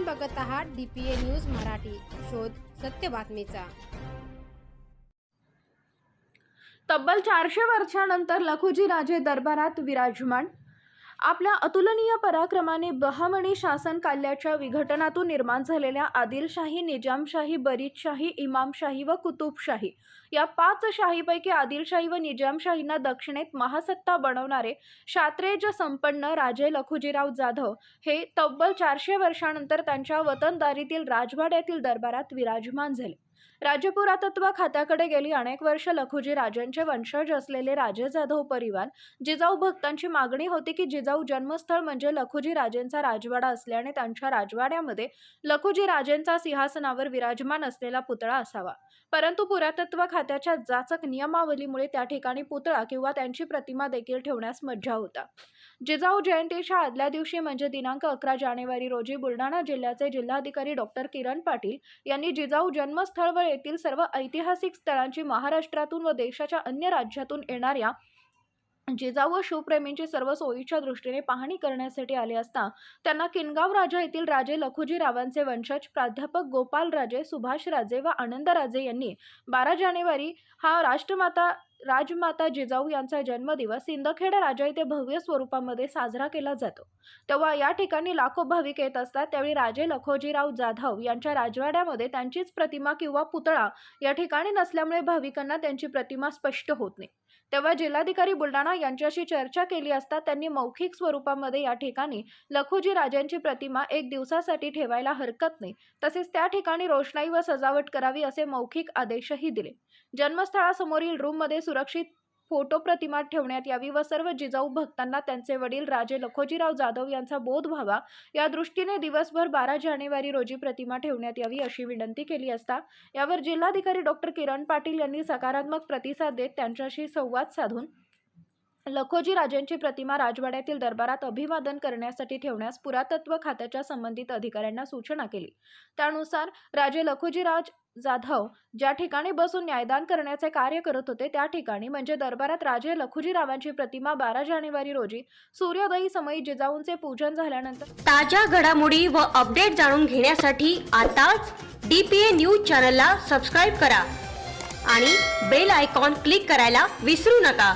आपण बघत आहात डीपीए न्यूज मराठी. शोध सत्य बातमीचा. तब्बल चारशे वर्षानंतर लखुजी राजे दरबारात विराजमान. आपल्या अतुलनीय पराक्रमाने बहामणी शासन काल्याच्या विघटनातून निर्माण झालेल्या आदिलशाही निजामशाही बरीदशाही इमामशाही व कुतुबशाही या पाच शाहीपैकी आदिलशाही व निजामशाहींना दक्षिणेत महासत्ता बनवणारे शात्रेज संपन्न राजे लखुजीराव जाधव हे तब्बल चारशे वर्षानंतर त्यांच्या वतनदारीतील राजवाड्यातील दरबारात विराजमान झाले. राज्य पुरातत्व खात्याकडे गेली अनेक वर्ष लखुजी राजांचे वंशज असलेले राजे जाधव परिवार जिजाऊ भक्तांची मागणी होती की जिजाऊ जन्मस्थळ म्हणजे लखुजी राजेंचा राजवाडा असल्याने त्यांच्या राजवाड्यामध्ये लखुजी राजेंचा सिंहासनावर विराजमान असलेला पुतळा असावा. परंतु पुरातत्व खात्याच्या जाचक नियमावलीमुळे त्या ठिकाणी पुतळा किंवा त्यांची प्रतिमा देखील ठेवण्यास मज्जा होता. जिजाऊ जयंतीच्या आदल्या दिवशी म्हणजे दिनांक अकरा जानेवारी रोजी बुलढाणा जिल्ह्याचे जिल्हाधिकारी डॉक्टर किरण पाटील यांनी जिजाऊ जन्मस्थळ चळवळ येथील सर्व ऐतिहासिक स्थळांची महाराष्ट्रातून व देशाच्या अन्य राज्यातून येणाऱ्या जिजाऊ व शिवप्रेमींची सर्व सोयीच्या दृष्टीने पाहणी करण्यासाठी आले असता त्यांना किनगाव राजा येथील राजे लखुजी रावांचे वंशज प्राध्यापक गोपाल राजे सुभाष राजे व आनंदराजे यांनी बारा जानेवारी हा राष्ट्रमाता राजमाता जिजाऊ यांचा जन्मदिवस सिंदखेड राजा येथे भव्य स्वरूपामध्ये साजरा केला जातो. तेव्हा या ठिकाणी लाखो भाविक येत असतात. त्यावेळी राजे लखोजीराव जाधव यांच्या राजवाड्यामध्ये त्यांचीच प्रतिमा किंवा पुतळा या ठिकाणी नसल्यामुळे भाविकांना त्यांची प्रतिमा स्पष्ट होत नाही. तेव्हा जिल्हाधिकारी बुलढाणा यांच्याशी चर्चा केली असता त्यांनी मौखिक स्वरूपामध्ये या ठिकाणी लखुजी राजांची प्रतिमा एक दिवसासाठी ठेवायला हरकत नाही. तसेच त्या ठिकाणी रोषणाई व सजावट करावी असे मौखिक आदेशही दिले. जन्मस्थळासमोरील रूममध्ये सुरक्षित फोटो प्रतिमा ठेवण्यात यावी व सर्व जिजाऊ भक्तांना त्यांचे वडील राजे लखोजीराव जाधव यांचा बोध व्हावा. या दृष्टीने दिवसभर बारा जानेवारी रोजी प्रतिमा ठेवण्यात यावी अशी विनंती केली असता यावर जिल्हाधिकारी डॉक्टर किरण पाटील यांनी सकारात्मक प्रतिसाद देत त्यांच्याशी संवाद साधून लखोजी राजांची प्रतिमा राजवाड्यातील दरबारात अभिवादन करण्यासाठी ठेवण्यास पुरातत्व खात्याच्या संबंधित अधिकाऱ्यांना सूचना केली. त्यानुसार राजे लखोजीराज जाधव ज्या ठिकाणी बसून न्यायदान करण्याचे कार्य करत होते त्या ठिकाणी म्हणजे दरबारात राजे लखुजीरावांची प्रतिमा बारा जानेवारी रोजी सूर्योदयी समयी जिजाऊंचे पूजन झाल्यानंतर ताज्या घडामोडी व अपडेट जाणून घेण्यासाठी आताच डी पी ए न्यूज चॅनलला सबस्क्राईब करा आणि बेल आयकॉन क्लिक करायला विसरू नका.